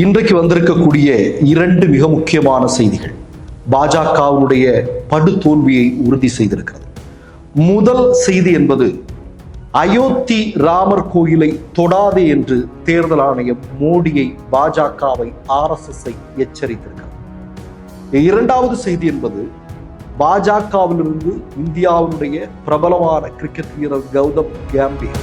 இன்றைக்கு வந்திருக்கக்கூடிய இரண்டு மிக முக்கியமான செய்திகள். பாஜகவினுடைய படுதோல்வியை உறுதி செய்திருக்கிறது. முதல் செய்தி என்பது அயோத்தி ராமர் கோயிலை தொடாதே என்று தேர்தல் ஆணையம் மோடியை பாஜகவை ஆர்எஸ்எஸ்ஐ எச்சரித்திருக்கிறது. இரண்டாவது செய்தி என்பது பாஜகவிலிருந்து இந்தியாவினுடைய பிரபலமான கிரிக்கெட் வீரர் Gautam Gambhir.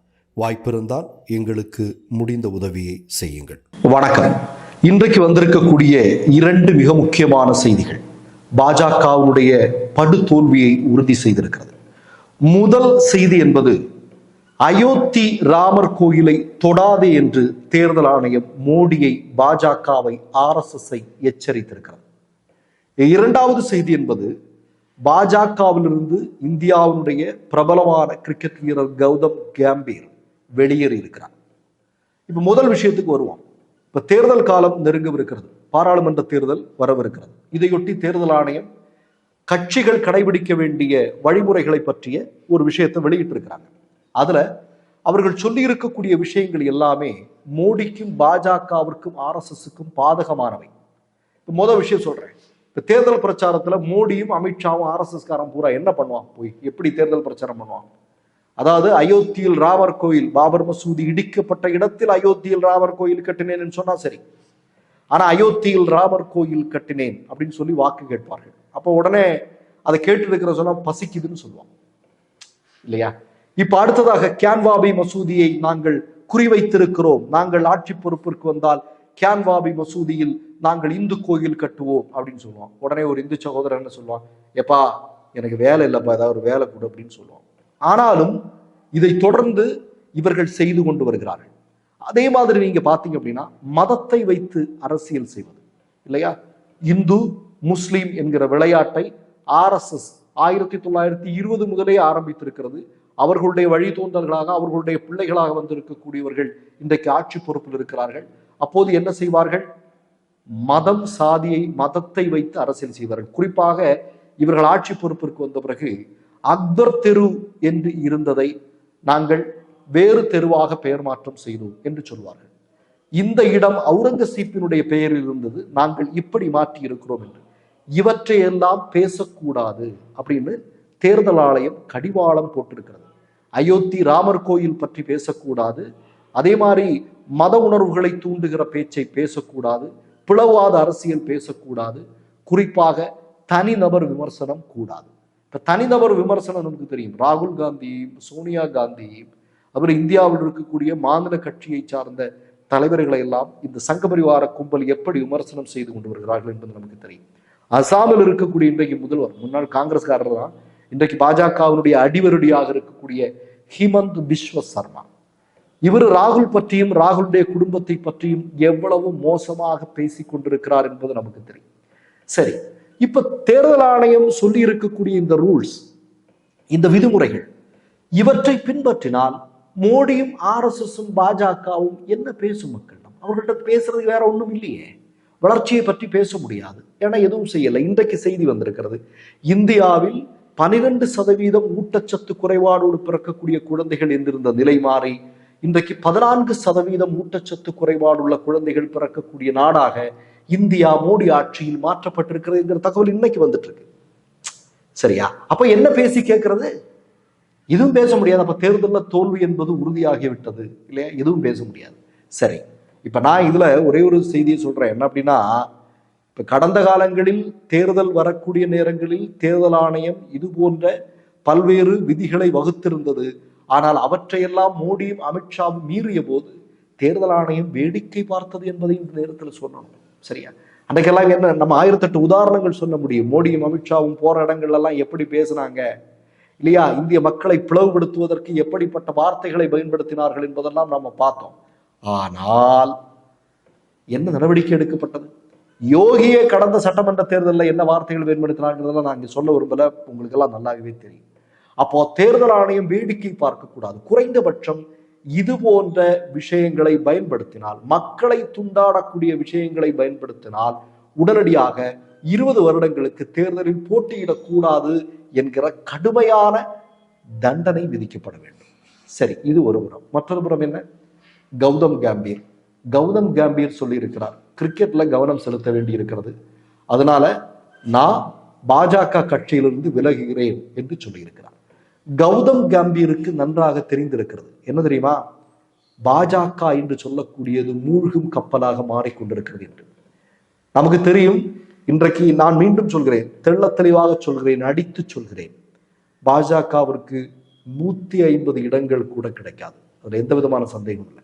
வாய்ப்பிருந்தால் எங்களுக்கு முடிந்த உதவியை செய்யுங்கள். வணக்கம். இன்றைக்கு வந்திருக்கக்கூடிய இரண்டு மிக முக்கியமான செய்திகள். பாஜகவினுடைய படுதோல்வியை உறுதி செய்திருக்கிறது. முதல் செய்தி என்பது அயோத்தி ராமர் கோயிலை தொடாதே என்று தேர்தல் ஆணையம் மோடியை பாஜகவை ஆர்எஸ்எஸ்ஐ எச்சரித்திருக்கிறது. இரண்டாவது செய்தி என்பது பாஜகவிலிருந்து இந்தியாவினுடைய பிரபலமான கிரிக்கெட் வீரர் கௌதம் கேம்பீர் வெளியேறி இருக்கிறார் இப்போ முதல் விஷயத்துக்கு வருவோம். இப்போ தேர்தல் காலம் நெருங்கவிருக்கிறது. பாராளுமன்ற தேர்தல் வரவிருக்கிறது. இதையொட்டி தேர்தல் ஆணையம் கட்சிகள் கடைபிடிக்க வேண்டிய வழிமுறைகளை பற்றிய ஒரு விஷயத்தை வெளியிட்டிருக்கிறாங்க. அதில் அவர்கள் சொல்லி இருக்கக்கூடிய விஷயங்கள் எல்லாமே மோடிக்கும் பாஜகவிற்கும் ஆர்எஸ்எஸ்க்கும் பாதகமானவை. இப்போ முதல் விஷயம் சொல்றேன். இப்போ தேர்தல் பிரச்சாரத்தில் மோடியும் அமித்ஷாவும் ஆர்எஸ்எஸ்காரன் பூரா என்ன பண்ணுவான் போய்? எப்படி தேர்தல் பிரச்சாரம் பண்ணுவான் அதாவது அயோத்தியில் ராமர் கோயில் பாபர் மசூதி இடிக்கப்பட்ட இடத்தில் அயோத்தியில் ராமர் கோயில் கட்டினேன் சொன்னா சரி. ஆனா அயோத்தியில் ராமர் கோயில் கட்டினேன் அப்படின்னு சொல்லி வாக்கு கேட்பார்கள். அப்போ உடனே அதை கேட்டு இருக்கிற சொன்னா பசிக்குதுன்னு சொல்லுவாங்க. இல்லையா? இப்ப அடுத்ததாக கேன்வாபி மசூதியை நாங்கள் குறிவைத்திருக்கிறோம். நாங்கள் ஆட்சி பொறுப்பிற்கு வந்தால் கேன்வாபி மசூதியில் நாங்கள் இந்து கோயில் கட்டுவோம் அப்படின்னு சொல்லுவோம் உடனே ஒரு இந்து சகோதரன் என்ன சொல்லுவான் எப்பா எனக்கு வேலை இல்லைப்பா ஏதாவது ஒரு வேலை கொடு அப்படின்னு சொல்லுவான் ஆனாலும் இதை தொடர்ந்து இவர்கள் செய்து கொண்டு வருகிறார்கள். அதே மாதிரி நீங்க பாத்தீங்க அப்படின்னா மதத்தை வைத்து அரசியல் செய்வது இல்லையா? இந்து முஸ்லீம் என்கிற விளையாட்டை ஆர்எஸ்எஸ் ஆயிரத்தி தொள்ளாயிரத்தி இருபது முதலே ஆரம்பித்திருக்கிறது. அவர்களுடைய வழித்தோன்றல்களாக அவர்களுடைய பிள்ளைகளாக வந்திருக்கக்கூடியவர்கள் இன்றைக்கு ஆட்சி பொறுப்பில் இருக்கிறார்கள். அப்போது என்ன செய்வார்கள்? மதம் சாதியை மதத்தை வைத்து அரசியல் செய்வார்கள். குறிப்பாக இவர்கள் ஆட்சி பொறுப்பிற்கு வந்த பிறகு அக்பர் தெரு என்று இருந்ததை நாங்கள் வேறு தெருவாக பெயர் மாற்றம் செய்தோம் என்று சொல்வார்கள். இந்த இடம் அவுரங்கசீப்பினுடைய பெயரில் இருந்தது. நாங்கள் இப்படி மாற்றி இருக்கிறோம் என்று இவற்றையெல்லாம் பேசக்கூடாது அப்படின்னு தேர்தல் ஆணையம் கடிவாளம் போட்டிருக்கிறது. அயோத்தி ராமர் கோயில் பற்றி பேசக்கூடாது. அதே மாதிரி மத உணர்வுகளை தூண்டுகிற பேச்சை பேசக்கூடாது. பிளவாத அரசியல் பேசக்கூடாது. குறிப்பாக தனிநபர் விமர்சனம் கூடாது. இப்ப தனிநபர் விமர்சனம் நமக்கு தெரியும். ராகுல் காந்தி சோனியா காந்தி அப்புறம் இந்தியாவில் இருக்கக்கூடிய மாநில கட்சியை சார்ந்த தலைவர்களை எல்லாம் இந்த சங்கபரிவார கும்பல் எப்படி விமர்சனம் செய்து கொண்டு வருகிறார்கள் என்பது நமக்கு தெரியும். அசாமில் இருக்கக்கூடிய இன்றைக்கு முதல்வர் முன்னாள் காங்கிரஸ்காரர் தான். இன்றைக்கு பாஜகவினுடைய அடிவருடியாக இருக்கக்கூடிய ஹிமந்த் பிஸ்வ சர்மா. இவர் ராகுல் பற்றியும் ராகுலுடைய குடும்பத்தை பற்றியும் எவ்வளவு மோசமாக பேசிக் கொண்டிருக்கிறார் என்பது நமக்கு தெரியும். சரி இப்ப தேர்தல் ஆணையம் சொல்லி இருக்கக்கூடிய இந்த ரூல்ஸ் இந்த விதிமுறைகள் இவற்றை பின்பற்றினால் மோடியும் ஆர்எஸ்எஸும் பாஜகவும் என்ன பேசும் மக்களிடம் அவர்கள்ட்ட பேசுறது வேற ஒன்றும் இல்லையே. வளர்ச்சியை பற்றி பேச முடியாது. ஏன்னா எதுவும் செய்யலை. இன்றைக்கு செய்தி வந்திருக்கிறது. இந்தியாவில் பனிரெண்டு சதவீதம் ஊட்டச்சத்து குறைபாடோடு பிறக்கக்கூடிய குழந்தைகள் என்றிருந்த நிலை மாறி இன்றைக்கு பதினான்கு சதவீதம் ஊட்டச்சத்து குறைபாடுள்ள குழந்தைகள் பிறக்கக்கூடிய நாடாக இந்தியா மோடி ஆட்சியில் மாற்றப்பட்டிருக்கிறதுங்கிற தகவல் இன்னைக்கு வந்துட்டு இருக்கு சரியா? அப்ப என்ன பேசி கேட்கறது? எதுவும் பேச முடியாது. அப்ப தேர்தலில் தோல்வி என்பது உறுதியாகிவிட்டது. இல்லையா? எதுவும் பேச முடியாது. சரி. இப்ப நான் இதுல ஒரே ஒரு செய்தியை சொல்றேன். என்ன அப்படின்னா இப்ப கடந்த காலங்களில் தேர்தல் வரக்கூடிய நேரங்களில் தேர்தல் ஆணையம் இது போன்ற பல்வேறு விதிகளை வகுத்திருந்தது. ஆனால் அவற்றையெல்லாம் மோடியும் அமித்ஷாவும் மீறிய போது தேர்தல் ஆணையம் வேடிக்கை பார்த்தது என்பதை இந்த நேரத்தில் சொல்லணும். சரியா? அன்றைக்கெல்லாம் என்ன நம்ம ஆயிரத்தெட்டு உதாரணங்கள் சொல்ல முடியும். மோடியும் அமித்ஷாவும் போற இடங்கள் எல்லாம் எப்படி பேசுனாங்க? இல்லையா? இந்திய மக்களை பிளவுபடுத்துவதற்கு எப்படிப்பட்ட வார்த்தைகளை பயன்படுத்தினார்கள் என்பதெல்லாம் நாம பார்த்தோம். ஆனால் என்ன நடவடிக்கை எடுக்கப்பட்டது? யோகியே கடந்த சட்டமன்ற தேர்தலில் என்ன வார்த்தைகள் பயன்படுத்தினாங்கிறதெல்லாம் நான் இங்க சொல்ல விரும்பல. உங்களுக்கு எல்லாம் நல்லாவே தெரியும். அப்போ தேர்தல் ஆணையம் வேடிக்கை பார்க்கக்கூடாது. குறைந்தபட்சம் இது போன்ற விஷயங்களை பயன்படுத்தினால் மக்களை துண்டாடக்கூடிய விஷயங்களை பயன்படுத்தினால் உடனடியாக இருபது வருடங்களுக்கு தேர்தலில் போட்டியிடக்கூடாது என்கிற கடுமையான தண்டனை விதிக்கப்பட வேண்டும். சரி இது ஒரு புறம். மற்றொரு புறம் என்ன? கௌதம் காம்பீர். கௌதம் காம்பீர் சொல்லியிருக்கிறார். கிரிக்கெட்ல கவனம் செலுத்த வேண்டி இருக்கிறது அதனால நான் பாஜக கட்சியிலிருந்து விலகுகிறேன் என்று சொல்லியிருக்கிறார். கௌதம் கம்பீருக்கு நன்றாக தெரிந்திருக்கிறது. என்ன தெரியுமா? பாஜக என்று சொல்லக்கூடியது மூழ்கும் கப்பலாக மாறிக்கொண்டிருக்கிறது என்று. நமக்கு தெரியும் இன்றைக்கு நான் மீண்டும் சொல்கிறேன் தெள்ள தெளிவாக சொல்கிறேன் அடித்து சொல்கிறேன். பாஜகவிற்கு நூத்தி ஐம்பது இடங்கள் கூட கிடைக்காது. அதில் எந்த விதமான சந்தேகம் இல்லை.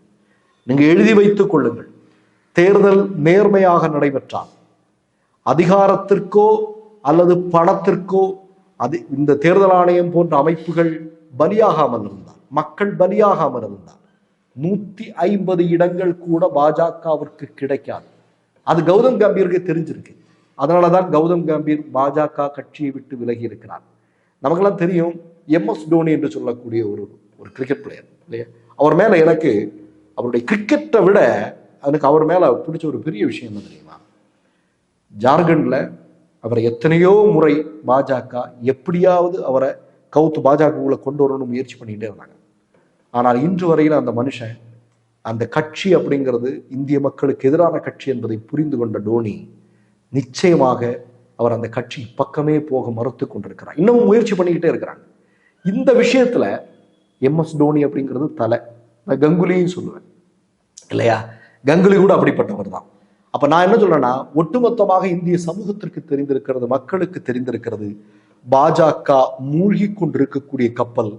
நீங்க எழுதி வைத்துக் கொள்ளுங்கள். தேர்தல் நேர்மையாக நடைபெற்றால் அதிகாரத்திற்கோ அல்லது பணத்திற்கோ அது இந்த தேர்தல் ஆணையம் போன்ற அமைப்புகள் பலியாகாமல் இருந்தால் மக்கள் பலியாகாமல் இருந்தால் நூத்தி ஐம்பது இடங்கள் கூட பாஜகவிற்கு கிடைக்காது. அது கௌதம் கம்பீருக்கு தெரிஞ்சிருக்கு. அதனாலதான் கௌதம் கம்பீர் பாஜக கட்சியை விட்டு விலகி இருக்கிறார். நமக்கெல்லாம் தெரியும் எம் எஸ் டோனி என்று சொல்லக்கூடிய ஒரு ஒரு கிரிக்கெட் பிளேயர் இல்லையா? அவர் மேல எனக்கு அவருடைய கிரிக்கெட்டை விட எனக்கு அவர் மேல பிடிச்ச ஒரு பெரிய விஷயம் என்ன தெரியுமா? ஜார்க்கண்ட்ல அவரை எத்தனையோ முறை பாஜக எப்படியாவது அவரை கவுத்து பாஜகவுக்குள்ள கொண்டு வரணும்னு முயற்சி பண்ணிட்டே இருந்தாங்க. ஆனால் இன்று வரையில் அந்த மனுஷன் அந்த கட்சி அப்படிங்கிறது இந்திய மக்களுக்கு எதிரான கட்சி என்பதை புரிந்து கொண்ட டோனி நிச்சயமாக அவர் அந்த கட்சி பக்கமே போக மறுத்து கொண்டிருக்கிறார். இன்னமும் முயற்சி பண்ணிக்கிட்டே இருக்கிறாங்க. இந்த விஷயத்துல எம் எஸ் டோனி அப்படிங்கிறது தலை. நான் கங்குலியும் சொல்லுவேன். இல்லையா? கங்குலி கூட அப்படிப்பட்டவர் தான். அப்ப நான் என்ன சொல்றேன்னா ஒட்டுமொத்தமாக இந்திய சமூகத்திற்கு தெரிந்திருக்கிறது மக்களுக்கு தெரிந்திருக்கிறது பாஜக மூழ்கி கொண்டிருக்கக்கூடிய கப்பல்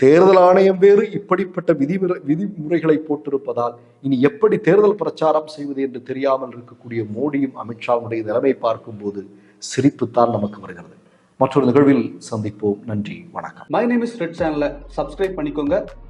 தேர்தல் ஆணையம் வேறு இப்படிப்பட்ட விதிமுறை விதிமுறைகளை போட்டிருப்பதால் இனி எப்படி தேர்தல் பிரச்சாரம் செய்வது என்று தெரியாமல் இருக்கக்கூடிய மோடியும் அமித்ஷாவுடைய நிலைமை பார்க்கும்போது சிரிப்புத்தான் நமக்கு வருகிறது. மற்றொரு நிகழ்வில் சந்திப்போம். நன்றி. வணக்கம். மை நேம் இஸ் ரெட் சேனலை சப்ஸ்கிரைப் பண்ணிக்கோங்க.